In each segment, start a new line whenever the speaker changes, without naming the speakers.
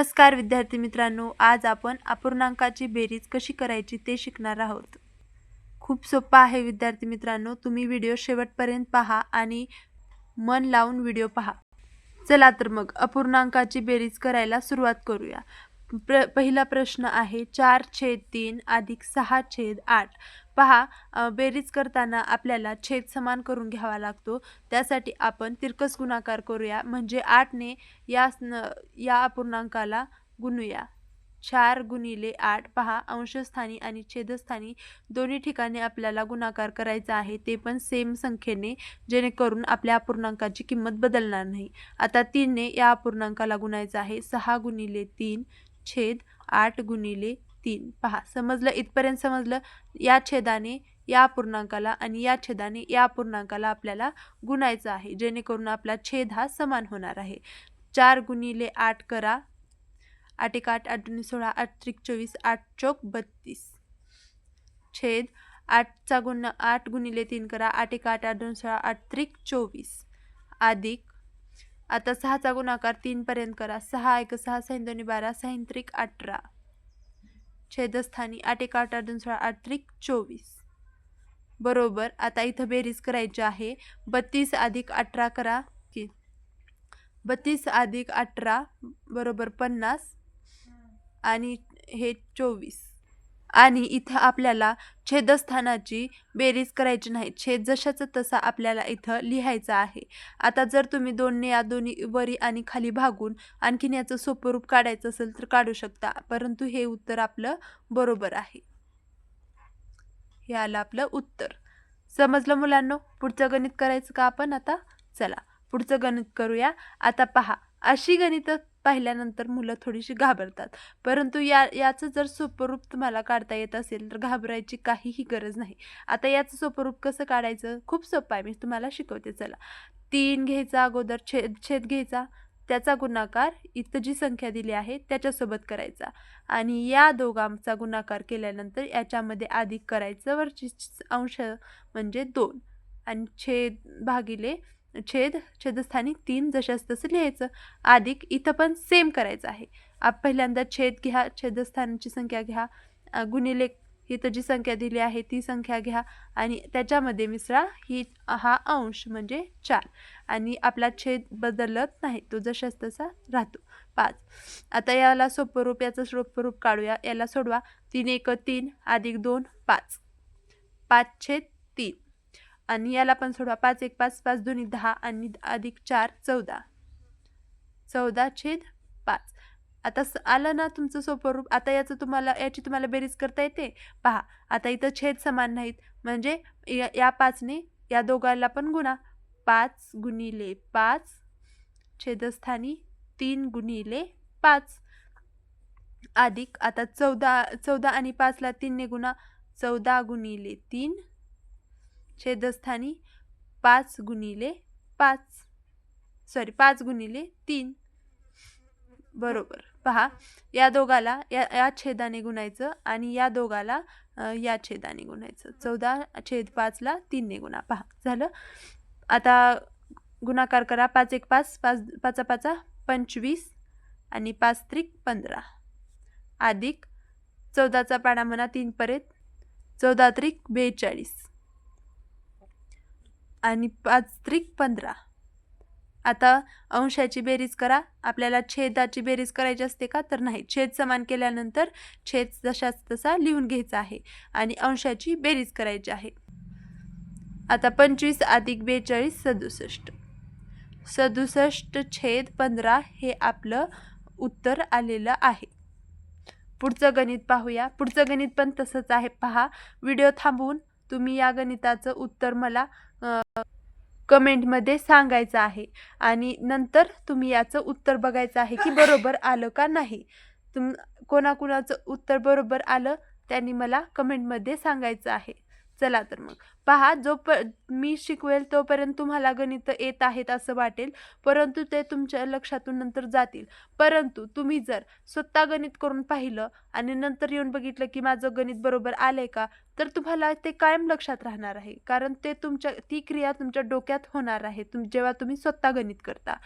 नमस्कार विद्यार्थी मित्रांनो आज आपण अपूर्णांकाची बेरीज कशी करायची ते शिकणार आहोत. खूप सोपं आहे विद्यार्थी मित्रांनो तुम्ही व्हिडिओ शेवटपर्यंत पहा आणि मन लावून व्हिडिओ पहा. चला तर मग अपूर्णांकाची बेरीज करायला सुरुवात करूया. प्र पहिला प्रश्न आहे चार छेद तीन अधिक सहा छेद आठ. पहा बेरीज करताना आपल्याला छेद समान करून घ्यावा लागतो. त्यासाठी आपण तिरकस गुणाकार करूया. म्हणजे आठने या या अपूर्णांकाला गुणूया. चार गुणिले आठ पहा अंशस्थानी आणि छेदस्थानी दोन्ही ठिकाणी आपल्याला गुणाकार करायचा आहे. ते पण सेम संख्येने जेणेकरून आपल्या अपूर्णांकाची किंमत बदलणार नाही. आता तीनने या अपूर्णांकाला गुणायचं आहे. सहा गुणिले तीन छेद आठ गुणिले तीन. पहा समजलं? इथपर्यंत समजलं? या छेदाने या पूर्णांकाला आणि या छेदाने या पूर्णांकाला आपल्याला गुणायचं आहे जेणेकरून आपला छेद हा समान होणार आहे. चार गुणिले आठ करा. आठ एक आठ आठ दोन्ही सोळा आठ त्रिक चोवीस आठ चौक बत्तीस. छेद आठचा गुण आठ गुणिले तीन करा. आठ एक आठ आठ दोन सोळा आठ त्रिक चोवीस. अधिक. आता सहाचा गुणाकार तीनपर्यंत करा. सहा एक सहा सहा दोन्ही बारा सहा त्रिक अठरा. छेदस्थानी आठ एक आठ आठ दोन सोळा आठ त्रिक चोवीस. बरोबर आता इथं बेरीज करायची आहे. बत्तीस अधिक अठरा करा की बत्तीस अधिक अठरा बरोबर पन्नास आणि हे चोवीस. आणि इथं आपल्याला छेदस्थानाची बेरीज करायची नाही. छेद जशाचं तसा आपल्याला इथं लिहायचा आहे. आता जर तुम्ही दोन्ही या दोन्ही वरी आणि खाली भागून आणखीन याचं सोपं रूप काढायचं असेल तर काढू शकता. परंतु हे उत्तर आपलं बरोबर आहे. हे आलं आपलं उत्तर. समजलं मुलांनो? पुढचं गणित करायचं का आपण आता? चला पुढचं गणित करूया. आता पहा अशी गणितं पाहिल्यानंतर मुलं थोडीशी घाबरतात. परंतु या याचं जर सोपरूप तुम्हाला काढता येत असेल तर घाबरायची काहीही गरज नाही. आता याचं सोपरूप कसं काढायचं? खूप सोपं आहे. मी तुम्हाला शिकवते. चला. तीन घ्यायचा अगोदर छेद छेद घ्यायचा. त्याचा गुणाकार इथं जी संख्या दिली आहे त्याच्यासोबत करायचा. आणि या दोघांचा गुणाकार केल्यानंतर याच्यामध्ये अधिक करायचं वरची अंश म्हणजे दोन. आणि छेद भागिले छेद छेदस्थानी तीन जशास तसं लिहायचं. अधिक इथं पण सेम करायचं आहे. आप पहिल्यांदा छेद घ्या छेदस्थानाची संख्या घ्या. गुणिले इथं जी संख्या दिली आहे ती संख्या घ्या. आणि त्याच्यामध्ये मिसळा ही हा अंश म्हणजे चार. आणि आपला छेद बदलत नाही तो जशास तसा राहतो. पाच. आता याला सोपरूप याचं सोपरूप काढूया. याला सोडवा. तीन एक तीन अधिक दोन पाच. पाच छेद आणि याला पण सोडवा. पाच एक पाच पाच दोन्ही दहा आणि अधिक चार चौदा. चौदा छेद पाच. आता स आलं ना तुमचं सोपं रूप. आता याचं तुम्हाला याची तुम्हाला बेरीज करता येते? पहा आता इथं छेद समान नाहीत. म्हणजे या या पाचने या दोघांना पण गुणा. पाच गुणिले पाच छेदस्थानी तीन गुणिले पाच. अधिक आता चौदा चौदा आणि पाचला तीनने गुणा. चौदा गुणिले तीन छेदस्थानी पाच गुणिले पाच सॉरी पाच गुणिले तीन. बरोबर. पहा या दोघाला या या छेदाने गुणायचं आणि या दोघाला या छेदाने गुणायचं. चौदा छेद पाचला तीनने गुणा. पहा झालं? आता गुणाकार करा. पाच एक पाच पाच पाचा पाचा पंचवीस आणि पाच त्रिक पंधरा. अधिक चौदाचा पाडा म्हणा तीनपर्यंत चौदा त्रिक बेचाळीस. आणि पाच त्रिक पंधरा. आता अंशाची बेरीज करा. आपल्याला छेदाची बेरीज करायची असते का? तर नाही. छेद समान केल्यानंतर छेद जशाच तसा लिहून घ्यायचा आहे आणि अंशाची बेरीज करायची आहे. आता पंचवीस अधिक बेचाळीस सदुसष्ट. सदुसष्ट छेद पंधरा हे आपलं उत्तर आलेलं आहे. पुढचं गणित पाहूया. पुढचं गणित पण तसंच आहे. पहा. व्हिडिओ थांबवून तुम्ही या गणिताचं उत्तर मला कमेंटमध्ये सांगायचं आहे. आणि नंतर तुम्ही याचं उत्तर बघायचं आहे की बरोबर आलं का नाही. तुम कोणाकुणाचं उत्तर बरोबर आलं त्यांनी मला कमेंटमध्ये सांगायचं आहे. चला तर मग. पहा जो प मी शिकवेल तोपर्यंत तुम्हाला गणित येत आहेत असं वाटेल परंतु ते तुमच्या लक्षातून नंतर जातील. परंतु तुम्ही जर स्वतः गणित करून पाहिलं आणि नंतर येऊन बघितलं की माझं गणित बरोबर आलंय का तर तुम्हाला ते कायम लक्षात राहणार आहे. कारण ते तुमच्या ती क्रिया तुमच्या डोक्यात होणार आहे तुम जेव्हा तुम्ही स्वतः गणित करता.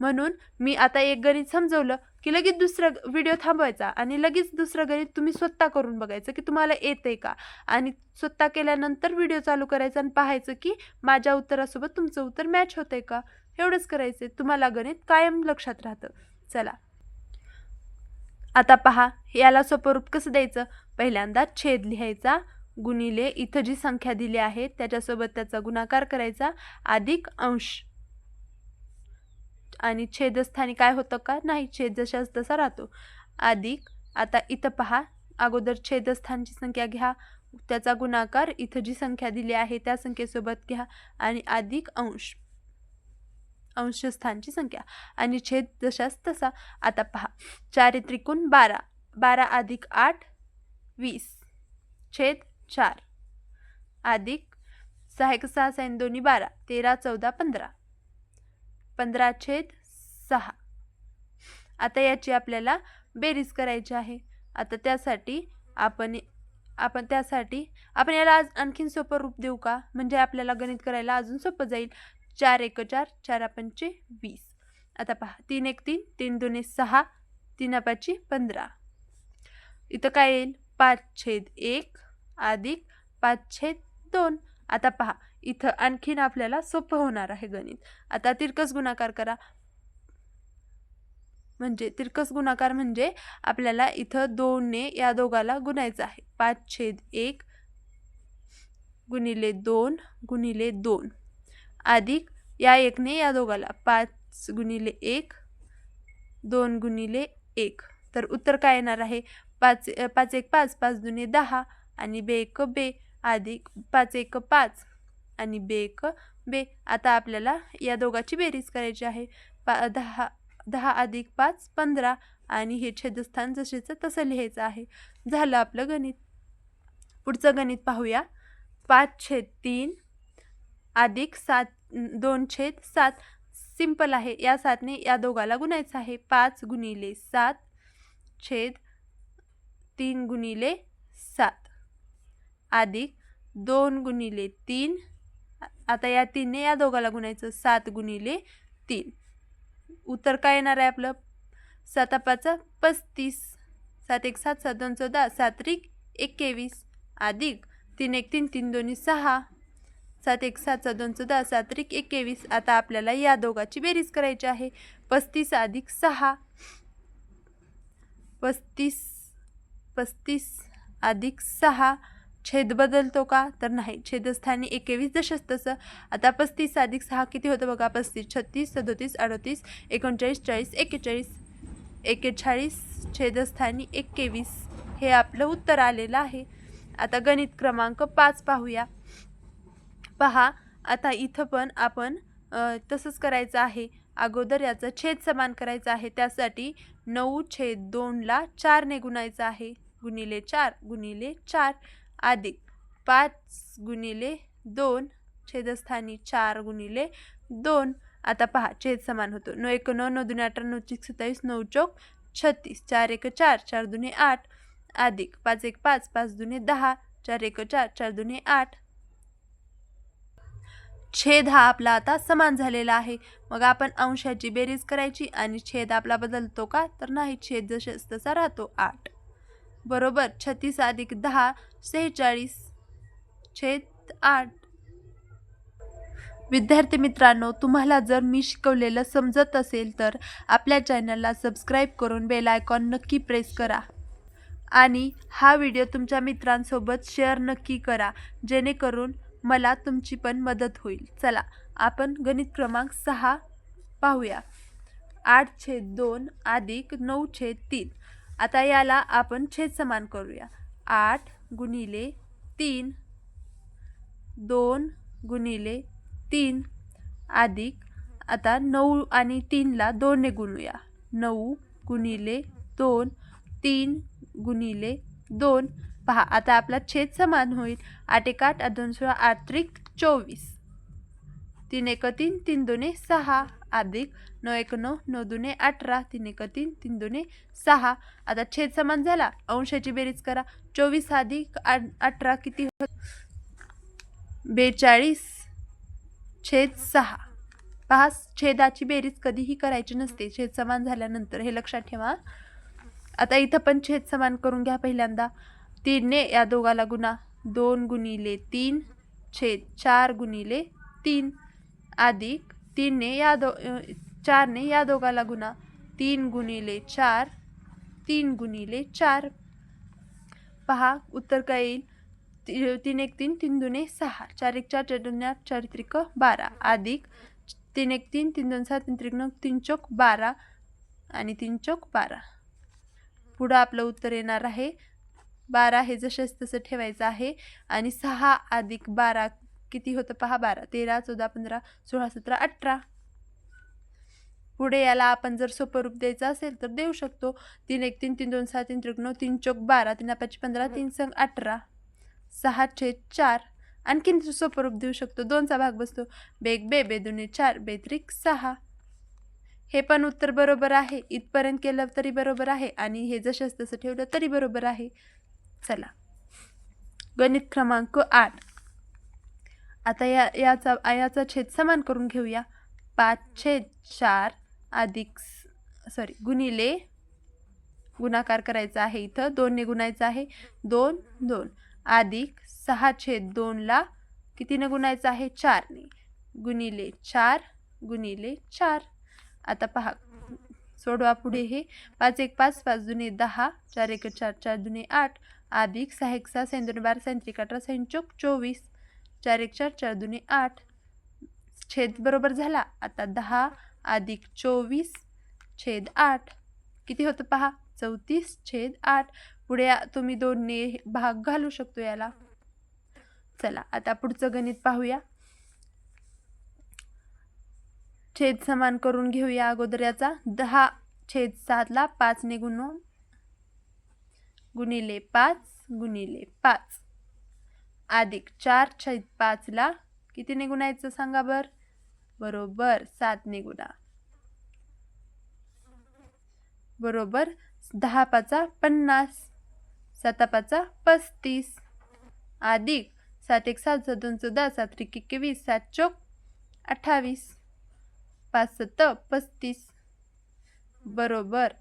म्हणून मी आता एक गणित समजवलं की लगेच दुसरा व्हिडिओ थांबवायचा आणि लगेच दुसरं गणित तुम्ही स्वतः करून बघायचं की तुम्हाला येतंय का. आणि स्वतः केल्यानंतर व्हिडिओ चालू करायचं आणि पाहायचं की माझ्या उत्तरासोबत तुमचं उत्तर मॅच होतंय का? एवढंच करायचं तुम्हाला गणित कायम लक्षात राहतं. चला. आता पहा याला सोपं कसं द्यायचं? पहिल्यांदा छेद लिहायचा. गुणिले इथं जी संख्या दिली आहे त्याच्यासोबत त्याचा गुणाकार करायचा. अधिक अंश. आणि छेदस्थानी काय होतं का? नाही छेद जशाच तसा राहतो. अधिक आता इथं पहा अगोदर छेदस्थानची संख्या घ्या. त्याचा गुणाकार इथं जी संख्या दिली आहे त्या संख्येसोबत घ्या आणि अधिक अंश अंशस्थानची संख्या आणि छेद जशास तसा. आता पहा. चार त्रिकोण बारा. बारा अधिक आठ वीस. छेद चार. अधिक सहा एक सहा साईन दोन्ही बारा. तेरा चौदा पंधरा. पंधरा छेद सहा. आता याची आपल्याला बेरीज करायची आहे. आता त्यासाठी आपण आपण त्यासाठी आपण याला आज आणखीन सोपं रूप देऊ का? म्हणजे आपल्याला गणित करायला अजून सोपं जाईल. चार एक चार चार पंचे वीस. आता पहा तीन एक तीन तीन दोन सहा तीन पाची पंधरा. इथं काय येईल? पाच छेद एक अधिक पाच छेद दोन. आता पहा इथं आणखीन आपल्याला सोपं होणार आहे गणित. आता तिरकस गुणाकार करा. म्हणजे तिरकस गुणाकार म्हणजे आपल्याला इथं दोनने या दोघाला गुणायचं आहे. पाच छेद एक गुणिले दोन गुणिले दोन. अधिक या एकने या दोघाला पाच गुणिले एक दोन गुणिले एक. तर उत्तर काय येणार आहे? पाच पाच एक पाच पाच दुने दहा आणि बे एक बे. अधिक पाच एक पाच आणि बे एक बे. आता आपल्याला या दोघाची बेरीज करायची आहे. पा दहा दहा अधिक पाच पंधरा आणि हे छेदस्थान जसेचं तसं लिहायचं आहे. झालं आपलं गणित. पुढचं गणित पाहूया. पाच छेद तीन अधिक सात दोन छेद सात. सिंपल आहे. या सातने या दोघाला गुणायचं आहे. पाच गुणिले सात छेद तीन गुणिले सात. अधिक दोन गुणिले तीन. आता या तीनने या दोघाला गुणायचं. सात गुणिले तीन. उत्तर काय येणार आहे आपलं? साता पाचा पस्तीस. सात एक सात सात दोन चौदा सात एक्केवीस अधिक तीन एक तीन तीन दोन्ही सहा. सात एक सात सात दोन चौदा सात एक्केवीस आता आपल्याला या दोघाची बेरीज करायची आहे. पस्तीस अधिक सहा. पस्तीस पस्तीस अधिक सहा. छेद बदलतो का? तर नाही. छेदस्थानी एकेवीस दशस तसं. आता पस्तीस अधिक सहा किती होतं बघा? पस्तीस छत्तीस सदोतीस अडोतीस एकोणचाळीस चाळीस एक्केचाळीस एक्केचाळीस छेदस्थानी एक्केवीस हे आपलं उत्तर आलेलं आहे. आता गणित क्रमांक पाच पाहूया. पहा आता इथं पण आपण तसंच करायचं आहे. अगोदर याचं छेद समान करायचं आहे. त्यासाठी नऊ छेद दोनला चारने गुणायचं आहे. गुणिले चार गुणिले चार. अधिक पाच गुणिले दोन छेदस्थानी चार गुणिले दोन. आता पहा छेद समान होतो. नऊ एक नऊ नऊ दुने अठरा नऊ चिक सत्तावीस नऊ चौक छत्तीस. चार एक चार चार दुने आठ. अधिक पाच एक पाच पाच दुने दहा. चार एक चार चार दुने आठ. छेद हा आपला आता समान झालेला आहे. मग आपण अंशाची बेरीज करायची आणि छेद आपला बदलतो का? तर नाही छेद जसे तसा राहतो आठ. बरोबर छत्तीस अधिक दहा सेहेचाळीस छेद आठ. विद्यार्थी मित्रांनो तुम्हाला जर मी शिकवलेलं समजत असेल तर आपल्या चॅनलला सबस्क्राईब करून बेल आयकॉन नक्की प्रेस करा. आणि हा व्हिडिओ तुमच्या मित्रांसोबत शेअर नक्की करा जेणेकरून मला तुमची पण मदत होईल. चला आपण गणित क्रमांक सहा पाहूया. आठ छेद दोन अधिक नऊ छेद तीन. आता याला आपण छेद समान करूया. आठ गुणिले तीन. दोन गुणिले तीन. अधिक आता नऊ आणि तीनला दोनने गुणूया. नऊ गुणिले दोन. तीन गुणिले दोन. पहा आता आपला छेद समान होईल. आठ एक आठ दोन सोळा आठ त्रिक चोवीस. तीन एक तीन तीन दोने सहा. अधिक नऊ एक नऊ नऊ दुने अठरा तीन एक तीन तीन दुने सहा. आता छेद समान झाला अंशाची बेरीज करा. चोवीस अधिक आठ अठरा किती बेचाळीस छेद सहा. पहा छेदाची बेरीज कधीही करायची नसते. छेद समान झाल्यानंतर हे लक्षात ठेवा. आता इथं पण छेद समान करून घ्या पहिल्यांदा. तीनने या दोघाला गुणा. दोन गुणिले तीन छेद चार गुणिले तीन. अधिक तीनने या दो चारने या दोघाला गुणा तीन गुणिले चार तीन गुणिले चार. पहा उत्तर काय येईल? ती- तीन एक तीन तीन दुने सहा. चार एक चार चार दोन चार त्रिक बारा. अधिक तीन एक तीन तीन दोन सहा तीन त्रिक नऊ तीन चौक बारा आणि तीन चौक बारा. पुढं आपलं उत्तर येणार आहे. बारा हे जसेच तसं ठेवायचं आहे. आणि सहा अधिक बारा किती होतं पहा बारा तेरा चौदा पंधरा सोळा सतरा अठरा. पुढे याला आपण जर सोपं रूप द्यायचं असेल तर देऊ शकतो. तीन एक तीन तीन दोन सहा तीन त्रिक नऊ तीन चौक बारा तीन पाच पंधरा तीन संग अठरा. सहा छे चार. आणखीन सोपं रूप देऊ शकतो. दोनचा भाग बसतो. बेग बे बे दुने चार बेत्रिक सहा. हे पण उत्तर बरोबर आहे. इथपर्यंत केलं तरी बरोबर आहे आणि हे जसंच तसं ठेवलं तरी बरोबर आहे. चला. गणित क्रमांक आठ. आता या याचा याचा छेद समान करून घेऊया. पाच छेद चार अधिक सॉरी गुणिले गुणाकार करायचा आहे इथं. दोनने गुणायचं आहे. दोन दोन. अधिक सहा छेद दोनला कितीने गुणायचं आहे? चारने. गुणिले चार गुणिले चार. आता पहा सोडवा पुढे हे. पाच एक पाच पाच जुने दहा. चार एक चार चार जुने आठ. अधिक सहा एक सहा सैन दोन बारा सैन त्रिक अठरा सैन चोवीस. चार एक चार चार दुने आठ. छेद बरोबर झाला. आता दहा अधिक चोवीस छेद आठ. किती होतं पहा? चौतीस छेद आठ. पुढे तुम्ही दोनने भाग घालू शकतो याला. चला आता पुढचं गणित पाहूया. छेद समान करून घेऊया अगोदर याचा. दहा छेद सातला पाचने गुणून गुणिले पाच गुणिले पाच. अधिक चार छेद पाचला किती निघुणायचं सांगा बर? बरोबर सात निघुणा बरोबर दहा पाचा पन्नास साता पाचा पस्तीस. अधिक सात एक सात सात दोन चौदा सात त्रिक एकवीस सात चौक अठ्ठावीस. पाच सत पस्तीस. बरोबर.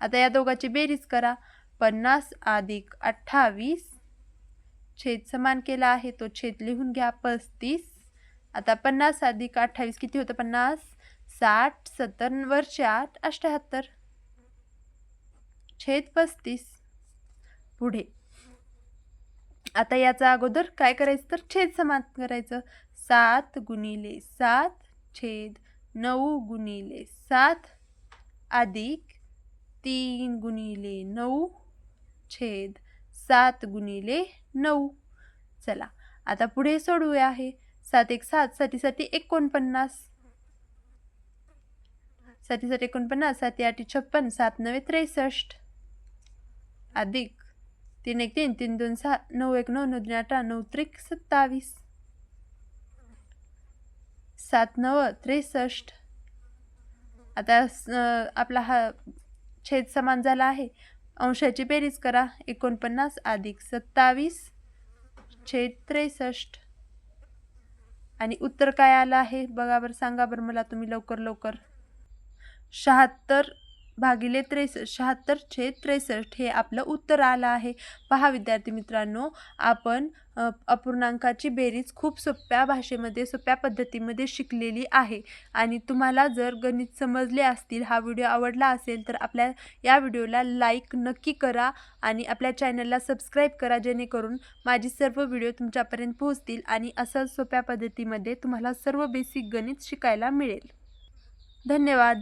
आता या दोघाची बेरीज करा. पन्नास अधिक अठ्ठावीस छेद समान केला आहे तो छेद लिहून घ्या. पस्तीस. आता पन्नास अधिक अठ्ठावीस किती होतं? पन्नास. साठ सत्तर वर्ष आठ अठ्याहत्तर. छेद पस्तीस. पुढे. आता याचा अगोदर काय करायचं? तर छेद समान करायचं. सात गुणिले सात छेद नऊ गुणिले सात अधिक तीन गुणिले नऊ छेद सात गुणिले नऊ. चला आता पुढे सोडूया आहे सात एक सात साठीसाठी एकोणपन्नास. साठीसाठी एकोणपन्नास साती आठी छप्पन सात नवे त्रेसष्ट. अधिक तीन एक तीन तीन दोन सहा नऊ एक नऊ नऊ तीन अठरा नऊ त्रिक सत्तावीस. सात नव त्रेसष्ट. आता स- आपला हा छेद समान झाला आहे. अंशाची बेरीज करा. एकोणपन्नास अधिक सत्तावीस छेद त्रेसष्ट. आणि उत्तर काय आलं आहे? बघा बरं सांगा बरं मला तुम्ही लवकर लवकर. शहात्तर भागिले त्रेसष्ट शहात्तर छेद त्रेसष्ट हे आपलं उत्तर आलं आहे. पहा विद्यार्थी मित्रांनो आपण अपूर्णांकाची बेरीज खूप सोप्या भाषेमध्ये सोप्या पद्धतीमध्ये शिकलेली आहे. आणि तुम्हाला जर गणित समजले असतील हा व्हिडिओ आवडला असेल तर आपल्या या व्हिडिओला लाईक नक्की करा आणि आपल्या चॅनलला सबस्क्राईब करा जेणेकरून माझी सर्व व्हिडिओ तुमच्यापर्यंत पोहोचतील आणि असं सोप्या पद्धतीमध्ये तुम्हाला सर्व बेसिक गणित शिकायला मिळेल. धन्यवाद.